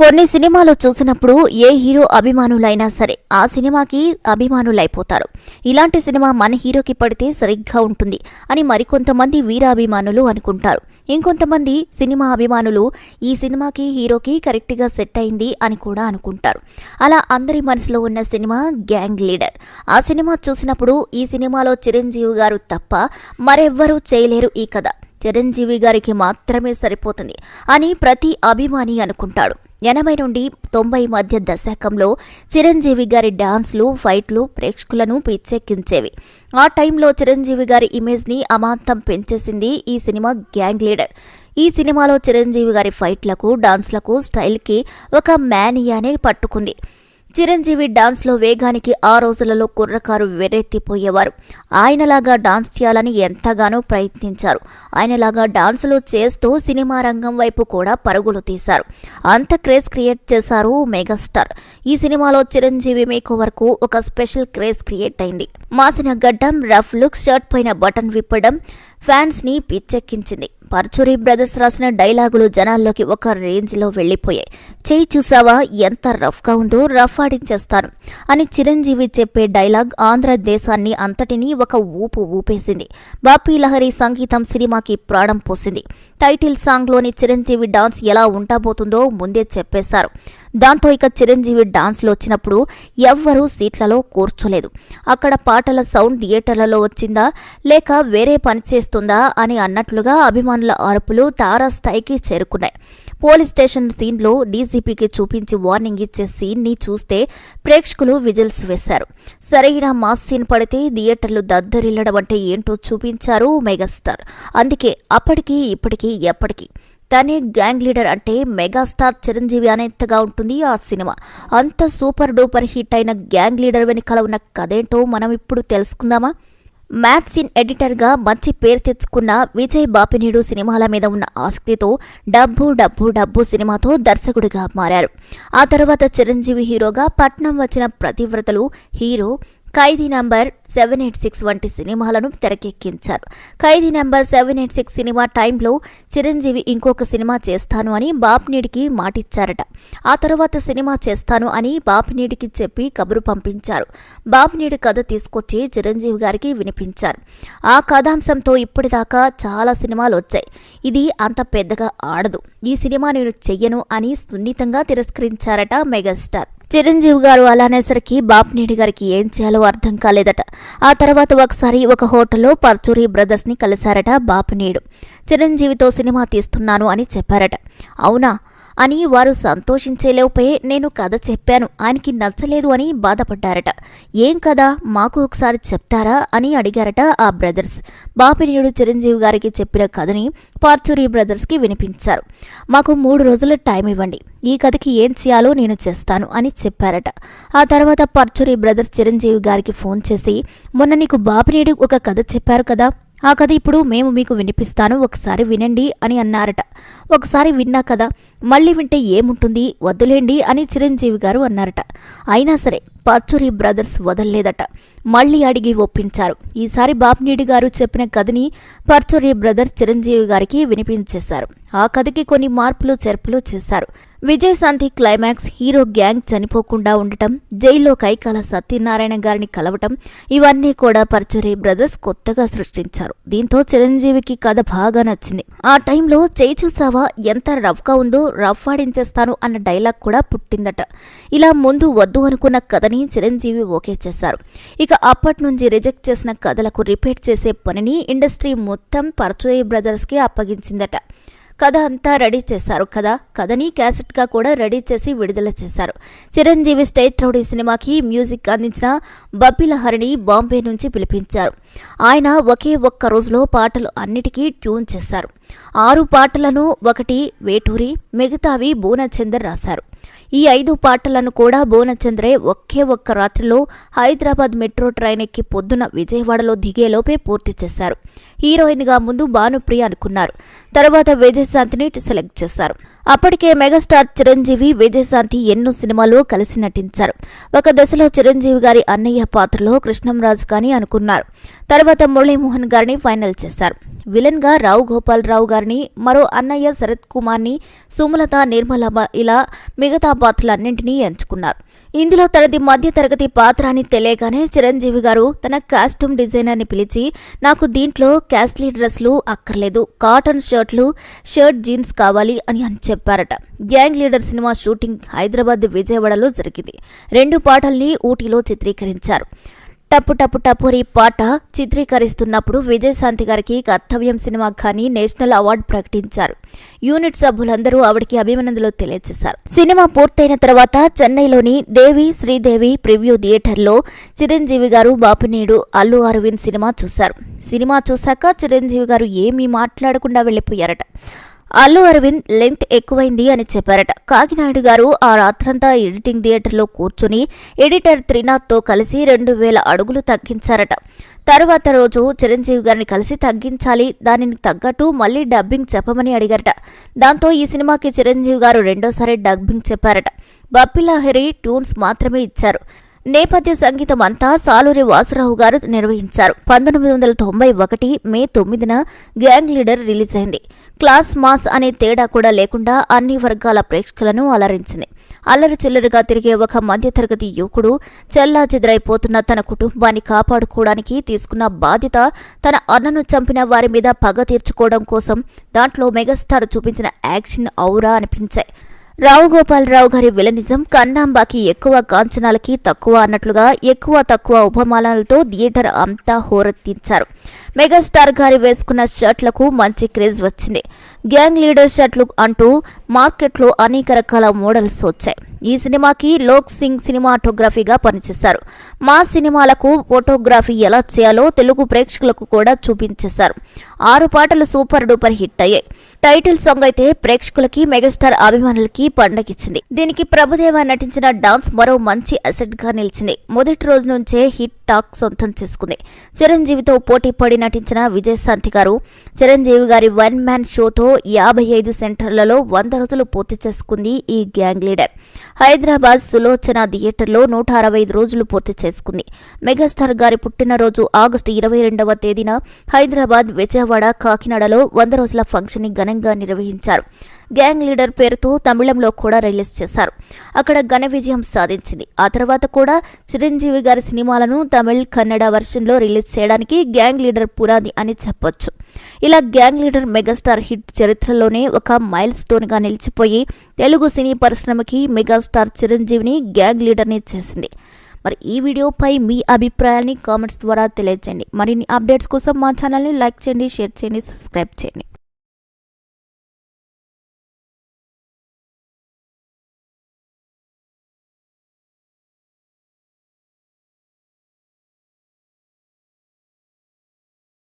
కొన్ని సినిమాలు చూసినప్పుడు ఏ హీరో అభిమానులైనా సరే ఆ సినిమాకి అభిమానులైపోతారు. ఇలాంటి సినిమా మన హీరోకి పడితే సరిగ్గా ఉంటుంది అని మరికొంతమంది వీరాభిమానులు అనుకుంటారు. ఇంకొంతమంది సినిమా అభిమానులు ఈ సినిమాకి హీరోకి కరెక్ట్గా సెట్ అయింది అని కూడా అనుకుంటారు. అలా అందరి మనసులో ఉన్న సినిమా గ్యాంగ్ లీడర్. ఆ సినిమా చూసినప్పుడు ఈ సినిమాలో చిరంజీవి గారు తప్ప మరెవ్వరూ చేయలేరు ఈ కథ. చిరంజీవి గారికి మాత్రమే సరిపోతుంది అని ప్రతి అభిమాని అనుకుంటాడు. ఎనభై నుండి తొంభై మధ్య దశాకంలో చిరంజీవి గారి డాన్స్లు ఫైట్లు ప్రేక్షకులను పిచ్చెక్కించేవి. ఆ టైంలో చిరంజీవి గారి ఇమేజ్ని అమాంతం పెంచేసింది ఈ సినిమా గ్యాంగ్ లీడర్. ఈ సినిమాలో చిరంజీవి గారి ఫైట్లకు డాన్స్లకు స్టైల్కి ఒక మ్యానియానే పట్టుకుంది. చిరంజీవి డాన్స్లో వేగానికి ఆ రోజులలో కుర్రకారు వెర్రెత్తిపోయేవారు. ఆయనలాగా డాన్స్ చేయాలని ఎంతగానో ప్రయత్నించారు. ఆయనలాగా డాన్సులు చేస్తూ సినిమా రంగం వైపు కూడా పరుగులు తీశారు. అంత క్రేజ్ క్రియేట్ చేశారు మెగాస్టార్. ఈ సినిమాలో చిరంజీవి మేకో వరకు ఒక స్పెషల్ క్రేజ్ క్రియేట్ అయింది. మాసిన గడ్డం రఫ్ లుక్ షర్ట్ పైన బటన్ విప్పడం ఫ్యాన్స్ని పిచ్చెక్కించింది. పర్చురీ బ్రదర్స్ రాసిన డైలాగులు జనాల్లోకి ఒక రేంజ్లో వెళ్ళిపోయాయి చేయి చూసావా? ఎంత రఫ్గా ఉందో రఫ్ ఆడించేస్తాను అని చిరంజీవి చెప్పే డైలాగ్ ఆంధ్ర దేశాన్ని అంతటినీ ఒక ఊపు ఊపేసింది. బాపీ లహరి సంగీతం సినిమాకి ప్రాణం పోసింది. టైటిల్ సాంగ్లోని చిరంజీవి డాన్స్ ఎలా ఉంటాబోతుందో ముందే చెప్పేశారు. దాంతో ఇక చిరంజీవి డాన్స్లో వచ్చినప్పుడు ఎవ్వరూ సీట్లలో కూర్చోలేదు. అక్కడ పాటల సౌండ్ థియేటర్లలో వచ్చిందా? లేక వేరే పని చేస్తుందా? అని అన్నట్లుగా అభిమానుల అరుపులు తారాస్థాయికి చేరుకున్నాయి. పోలీస్ స్టేషన్ సీన్లో డీసీపీకి చూపించి వార్నింగ్ ఇచ్చే సీన్ని చూస్తే ప్రేక్షకులు విజిల్స్ వేశారు. సరైన మాస్ సీన్ పడితే థియేటర్లు దద్దరిల్లడం అంటే ఏంటో చూపించారు మెగాస్టార్. అందుకే అప్పటికి ఇప్పటికీ ఎప్పటికీ. తనే గ్యాంగ్ లీడర్ అంటే మెగాస్టార్ చిరంజీవి అనేంతగా ఉంటుంది ఆ సినిమా. అంత సూపర్ డూపర్ హిట్ అయిన గ్యాంగ్ లీడర్ వెనుకల ఉన్న కథేంటో మనం ఇప్పుడు తెలుసుకుందామా? మ్యాగ్జిన్ ఎడిటర్గా మంచి పేరు తెచ్చుకున్న విజయ్ బాపినీడు సినిమాల మీద ఉన్న ఆసక్తితో డబ్బు డబ్బు డబ్బు సినిమాతో దర్శకుడిగా మారారు. ఆ తర్వాత చిరంజీవి హీరోగా పట్నం వచ్చిన ప్రతివ్రతలు hero Khaidi number seven eight six వంటి సినిమాలను తెరకెక్కించారు. Khaidi number seven eight six cinema టైంలో చిరంజీవి ఇంకొక సినిమా చేస్తాను అని బాప్నీడికి మాటిచ్చారట. ఆ తర్వాత సినిమా చేస్తాను అని బాప్నీడికి చెప్పి కబురు పంపించారు. బాప్నీడి కథ తీసుకొచ్చి చిరంజీవి గారికి వినిపించారు. ఆ కథాంశంతో ఇప్పటిదాకా చాలా సినిమాలు వచ్చాయి. ఇది అంత పెద్దగా ఆడదు. ఈ సినిమా నేను చెయ్యను అని సున్నితంగా తిరస్కరించారట మెగాస్టార్. చిరంజీవి గారు అలా అనేసరికి గారికి ఏం చేయాలో అర్థం కాలేదట. ఆ తర్వాత ఒకసారి ఒక హోటల్లో పర్చూరి బ్రదర్స్ని కలిశారట బాపినేడు చిరంజీవితో సినిమా తీస్తున్నాను అని చెప్పారట. అవునా? అని వారు సంతోషించేలోపే నేను కథ చెప్పాను. ఆయనకి నచ్చలేదు అని బాధపడ్డారట. ఏం కదా మాకు ఒకసారి చెప్తారా? అని అడిగారట ఆ బ్రదర్స్. బాపినీయుడు చిరంజీవి గారికి చెప్పిన కథని పార్చూరి బ్రదర్స్కి వినిపించారు. మాకు మూడు రోజుల టైం ఇవ్వండి. ఈ కథకి ఏం చేయాలో నేను చేస్తాను అని చెప్పారట. ఆ తర్వాత పర్చూరి బ్రదర్స్ చిరంజీవి గారికి ఫోన్ చేసి మొన్న నీకు బాపినీడు ఒక కథ చెప్పారు కదా? ఆ కథ ఇప్పుడు మేము మీకు వినిపిస్తాను. ఒకసారి వినండి అని అన్నారట. ఒకసారి విన్నా కదా మళ్ళీ వింటే ఏముంటుంది? వద్దులేండి అని చిరంజీవి గారు అన్నారట. అయినా సరే పచ్చూరి బ్రదర్స్ వదల్లేదట. మళ్ళీ అడిగి ఒప్పించారు. ఈసారి బాప్నీడి గారు చెప్పిన కథని పర్చూరి బ్రదర్స్ చిరంజీవి గారికి వినిపించేశారు. ఆ కథకి కొన్ని మార్పులు చేర్పులు చేశారు. విజయశాంతి క్లైమాక్స్ హీరో గ్యాంగ్ చనిపోకుండా ఉండటం జైల్లో కైకాల సత్యనారాయణ గారిని కలవటం ఇవన్నీ కూడా పర్చూరి బ్రదర్స్ కొత్తగా సృష్టించారు. దీంతో చిరంజీవికి కథ బాగా నచ్చింది. ఆ టైంలో చేయి చూసావా? ఎంత రఫ్గా ఉందో రఫ్ ఆడించేస్తాను అన్న డైలాగ్ కూడా పుట్టిందట. ఇలా ముందు వద్దు అనుకున్న కథ కథని చిరంజీవి ఓకే చేశారు. ఇక అప్పటి నుంచి రిజెక్ట్ చేసిన కథలకు రిపీట్ చేసే పనిని ఇండస్ట్రీ మొత్తం పర్చూరి బ్రదర్స్కి అప్పగించిందట. కథ అంతా రెడీ చేశారు. కదా కథని క్యాసెట్గా కూడా రెడీ చేసి విడుదల చేశారు. చిరంజీవి స్టేట్ రౌడీ సినిమాకి మ్యూజిక్ అందించిన బబ్బిలహరిని బాంబే నుంచి పిలిపించారు. ఆయన ఒకే ఒక్క రోజులో పాటలు అన్నిటికీ ట్యూన్ చేశారు. ఆరు పాటలను ఒకటి వేటూరి మిగతావి బూనచందర్ రాశారు. ఈ ఐదు పాటలను కూడా భువనచంద్రే ఒకే ఒక్క రాత్రిలో హైదరాబాద్ మెట్రో ట్రైన్ ఎక్కి పొద్దున విజయవాడలో దిగేలోపే పూర్తి చేశారు. హీరోయిన్గా ముందు భానుప్రియ అనుకున్నారు. తర్వాత విజయశాంతిని సెలెక్ట్ చేశారు. అప్పటికే మెగాస్టార్ చిరంజీవి విజయశాంతి ఎన్నో సినిమాల్లో కలిసి నటించారు. ఒక దశలో చిరంజీవి గారి అన్నయ్య పాత్రలో కృష్ణంరాజు కానీ అనుకున్నారు. తర్వాత మురళీమోహన్ గారిని ఫైనల్ చేశారు. విలన్గా రావు గోపాలరావు గారిని మరో అన్నయ్య శరత్ కుమార్ని సుమలత నిర్మల ఇలా మిగతా పాత్రలన్నింటినీ ఎంచుకున్నారు. ఇందులో తనది మధ్య తరగతి పాత్ర అని తెలియగానే చిరంజీవి గారు తన కాస్ట్యూమ్ డిజైనర్ని పిలిచి నాకు దీంట్లో క్యాస్లీ డ్రెస్లు అక్కర్లేదు కాటన్ షర్ట్లు షర్ట్ జీన్స్ కావాలి అని అని చెప్పారట. Gang Leader cinema shooting Hyderabad విజయవాడలో జరిగింది. రెండు పాటల్ని ఊటీలో చిత్రీకరించారు. టప్పు టప్పు టప్పురి పాట చిత్రీకరిస్తున్నప్పుడు విజయశాంతి గారికి కర్తవ్యం సినిమా కానీ నేషనల్ అవార్డు ప్రకటించారు. యూనిట్ సభ్యులందరూ ఆవిడకి అభినందనలు తెలియజేశారు. సినిమా పూర్తయిన తర్వాత చెన్నైలోని దేవి శ్రీదేవి ప్రివ్యూ థియేటర్లో చిరంజీవి గారు బాపినీడు అల్లు అరవింద్ సినిమా చూశారు. సినిమా చూశాక చిరంజీవి గారు ఏమీ మాట్లాడకుండా వెళ్ళిపోయారట. అల్లు అరవింద్ లెంత్ ఎక్కువైంది అని చెప్పారట. కాకినాయుడు గారు ఆ రాత్రంతా ఎడిటింగ్ థియేటర్లో కూర్చుని ఎడిటర్ త్రినాథ్తో కలిసి రెండు వేల అడుగులు తగ్గించారట. తరువాత రోజు చిరంజీవి గారిని కలిసి తగ్గించాలి దానిని తగ్గట్టు మళ్ళీ డబ్బింగ్ చెప్పమని అడిగారట. దాంతో ఈ సినిమాకి చిరంజీవి గారు రెండోసారి డబ్బింగ్ చెప్పారట. బప్పిలాహరి ట్యూన్స్ మాత్రమే ఇచ్చారు. నేపథ్య సంగీతం అంతా సాలూరి వాసురావు గారు నిర్వహించారు. పంతొమ్మిది వందల తొంభై ఒకటి మే తొమ్మిదిన గ్యాంగ్ లీడర్ రిలీజ్ అయింది. క్లాస్ మాస్ అనే తేడా కూడా లేకుండా అన్ని వర్గాల ప్రేక్షకులను అలరించింది. అల్లరి చిల్లరిగా తిరిగే ఒక మధ్యతరగతి యువకుడు చెల్లా చెదరైపోతున్న తన కుటుంబాన్ని కాపాడుకోవడానికి తీసుకున్న బాధ్యత తన అన్నను చంపిన వారి మీద పగ తీర్చుకోవడం కోసం దాంట్లో మెగాస్టార్ చూపించిన యాక్షన్ ఔరా అనిపించాయి. రావు గోపాలరావు గారి విలనిజం కన్నాంబాకి ఎక్కువ కాంచనాలకి తక్కువ అన్నట్లుగా ఎక్కువ తక్కువ ఉపమానాలతో థియేటర్ అంతా హోరెత్తించారు. మెగాస్టార్ గారి వేసుకున్న షర్ట్లకు మంచి క్రేజ్ వచ్చింది. గ్యాంగ్ లీడర్ షర్ట్లు అంటూ మార్కెట్లో అనేక రకాల మోడల్స్ వచ్చాయి. ఈ సినిమాకి లోక్ సింగ్ సినిమాటోగ్రఫీగా పనిచేశారు. మా సినిమాలకు ఫోటోగ్రఫీ ఎలా చేయాలో తెలుగు ప్రేక్షకులకు కూడా చూపించేశారు. ఆరు పాటలు సూపర్ డూపర్ హిట్ అయ్యాయి. టైటిల్ సాంగ్ అయితే ప్రేక్షకులకి మెగాస్టార్ అభిమానులకి పండగిచ్చింది. దీనికి ప్రభుదేవ నటించిన డాన్స్ మరో మంచి అసెట్గా నిలిచింది. మొదటి రోజు నుంచే హిట్ టాక్ సొంతం చేసుకుంది. చిరంజీవితో పోటీ పడి నటించిన విజయశాంతి గారు చిరంజీవి గారి వన్ మ్యాన్ షోతో యాభై ఐదు సెంటర్లలో వంద రోజులు పూర్తి చేసుకుంది ఈ గ్యాంగ్ లీడర్. హైదరాబాద్ సులోచన థియేటర్లో నూట అరవై ఐదు రోజులు పూర్తి చేసుకుంది. మెగాస్టార్ గారి పుట్టినరోజు ఆగస్టు ఇరవై రెండవ తేదీన హైదరాబాద్ విజయవాడ కాకినాడలో వంద రోజుల ఫంక్షన్ని ఘనంగా నిర్వహించారు. గ్యాంగ్ లీడర్ పేరుతో తమిళంలో కూడా రిలీజ్ చేశారు. అక్కడ ఘన విజయం సాధించింది. ఆ తర్వాత కూడా చిరంజీవి గారి సినిమాలను తమిళ్ కన్నడ వర్షన్లో రిలీజ్ చేయడానికి గ్యాంగ్ లీడర్ పునాది అని చెప్పొచ్చు. ఇలా గ్యాంగ్ లీడర్ మెగాస్టార్ హిట్ చరిత్రలోనే ఒక మైల్ స్టోన్గా నిలిచిపోయి తెలుగు సినీ పరిశ్రమకి మెగాస్టార్ చిరంజీవిని గ్యాంగ్ లీడర్ని చేసింది. మరి ఈ వీడియోపై మీ అభిప్రాయాన్ని కామెంట్స్ ద్వారా తెలియజేయండి మరిన్ని అప్డేట్స్ కోసం మా ఛానల్ని లైక్ చేయండి షేర్ చేయండి సబ్స్క్రైబ్ చేయండి.